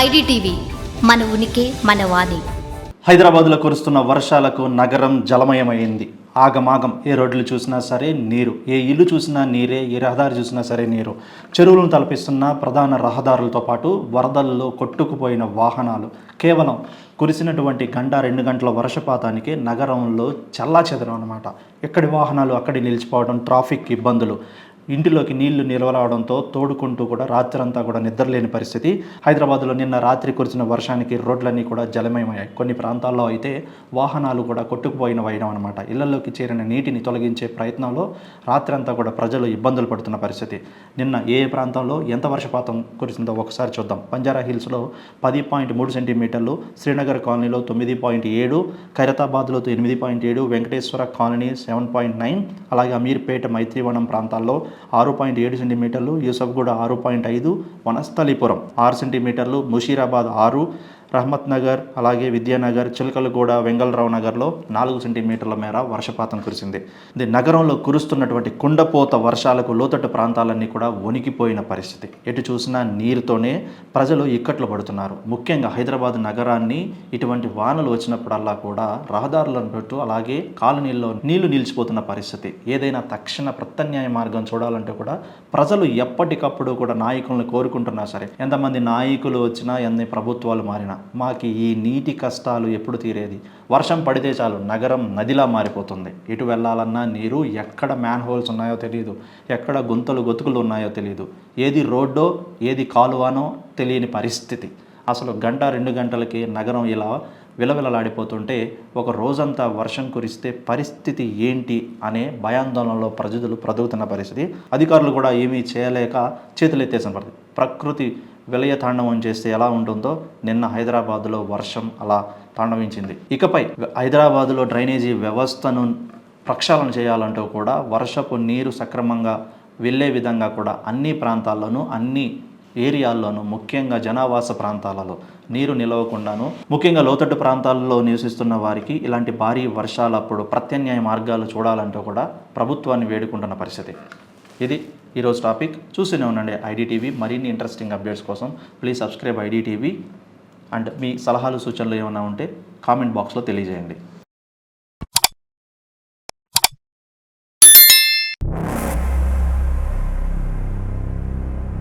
IDTV మన ఉనికి మన వాణి. హైదరాబాద్లో కురుస్తున్న వర్షాలకు నగరం జలమయమైంది. ఆగమాగం ఏ రోడ్లు చూసినా సరే నీరు ఏ ఇల్లు చూసినా నీరే ఏ రహదారి చూసినా సరే నీరు. చెరువులను తలపిస్తున్న ప్రధాన రహదారులతో పాటు వరదల్లో కొట్టుకుపోయిన వాహనాలు. కేవలం కురిసినటువంటి గంట రెండు గంటల వర్షపాతానికి నగరంలో చల్లా అనమాట ఎక్కడి వాహనాలు అక్కడి నిలిచిపోవడం ట్రాఫిక్ ఇబ్బందులు. ఇంటిలోకి నీళ్ళు నిలవరావడంతో తోడుకుంటూ కూడా రాత్రంతా కూడా నిద్రలేని పరిస్థితి. హైదరాబాద్లో నిన్న రాత్రి కురిసిన వర్షానికి రోడ్లన్నీ కూడా జలమయమయ్యాయి. కొన్ని ప్రాంతాల్లో అయితే వాహనాలు కూడా కొట్టుకుపోయిన వైనం అనమాట ఇళ్ళలోకి చేరిన నీటిని తొలగించే ప్రయత్నంలో రాత్రంతా కూడా ప్రజలు ఇబ్బందులు పడుతున్న పరిస్థితి. నిన్న ఏ ప్రాంతంలో ఎంత వర్షపాతం కురిసిందో ఒకసారి చూద్దాం. బంజారా హిల్స్లో పది పాయింట్ మూడు సెంటీమీటర్లు శ్రీనగర్ కాలనీలో తొమ్మిది పాయింట్ ఏడు ఖైరతాబాద్లో ఎనిమిది పాయింట్ ఏడు Venkateswara colony seven point nine అలాగే అమీర్పేట మైత్రివనం ప్రాంతాల్లో ఆరు పాయింట్ ఏడు సెంటీమీటర్లు యూసఫ్గూడ ఆరు పాయింట్ ఐదు వనస్థలిపురం ఆరు సెంటీమీటర్లు ముషీరాబాద్ ఆరు రహమత్ నగర్ అలాగే విద్యానగర్ చిలకలగూడ వెంగళరావు నగర్లో నాలుగు సెంటీమీటర్ల మేర వర్షపాతం కురిసింది. ఇది నగరంలో కురుస్తున్నటువంటి కుండపోత వర్షాలకు లోతట్టు ప్రాంతాలన్నీ కూడా వణికిపోయిన పరిస్థితి. ఎటు చూసినా నీరుతోనే ప్రజలు ఇక్కట్లు పడుతున్నారు. ముఖ్యంగా హైదరాబాద్ నగరాన్ని ఇటువంటి వానలు వచ్చినప్పుడల్లా కూడా రహదారులను పెట్టు అలాగే కాలనీల్లో నీళ్ళు నిలిచిపోతున్న పరిస్థితి. ఏదైనా తక్షణ ప్రత్యామ్నాయ మార్గం చూడాలంటే కూడా ప్రజలు ఎప్పటికప్పుడు కూడా నాయకులను కోరుకుంటున్నా సరే ఎంతమంది నాయకులు వచ్చినా ఎన్ని ప్రభుత్వాలు మారినా మాకు ఈ నీటి కష్టాలు ఎప్పుడు తీరేది? వర్షం పడితే చాలు నగరం నదిలా మారిపోతుంది. ఎటు వెళ్ళాలన్నా నీరు ఎక్కడ మ్యాన్ హోల్స్ ఉన్నాయో తెలియదు ఎక్కడ గుంతలు గొతుకులు ఉన్నాయో తెలియదు ఏది రోడ్డో ఏది కాలువానో తెలియని పరిస్థితి. అసలు గంట రెండు గంటలకి నగరం ఇలా విలవిలలాడిపోతుంటే ఒక రోజంతా వర్షం కురిస్తే పరిస్థితి ఏంటి అనే భయాందోళనలో ప్రజలు ప్రదుగుతున్న పరిస్థితి. అధికారులు కూడా ఏమీ చేయలేక చేతులెత్తేసిన పరిస్థితి. ప్రకృతి విలయ తాండవం చేస్తే ఎలా ఉంటుందో నిన్న హైదరాబాద్లో వర్షం అలా తాండవించింది. ఇకపై హైదరాబాదులో డ్రైనేజీ వ్యవస్థను ప్రక్షాళన చేయాలంటూ కూడా వర్షపు నీరు సక్రమంగా వెళ్ళే విధంగా కూడా అన్ని ప్రాంతాల్లోనూ అన్ని ఏరియాల్లోనూ ముఖ్యంగా జనావాస ప్రాంతాలలో నీరు నిలవకుండాను ముఖ్యంగా లోతట్టు ప్రాంతాల్లో నివసిస్తున్న వారికి ఇలాంటి భారీ వర్షాలప్పుడు ప్రత్యామ్నాయ మార్గాలు చూడాలంటూ కూడా ప్రభుత్వాన్ని వేడుకుంటున్న పరిస్థితి. ఇది ఈరోజు టాపిక్. చూస్తూనే ఉండండి ఐడిటీవీ మరిన్ని ఇంట్రెస్టింగ్ అప్డేట్స్ కోసం. ప్లీజ్ సబ్స్క్రైబ్ ఐడిటీవీ అండ్ మీ సలహాలు సూచనలు ఏమైనా ఉంటే కామెంట్ బాక్స్లో తెలియజేయండి.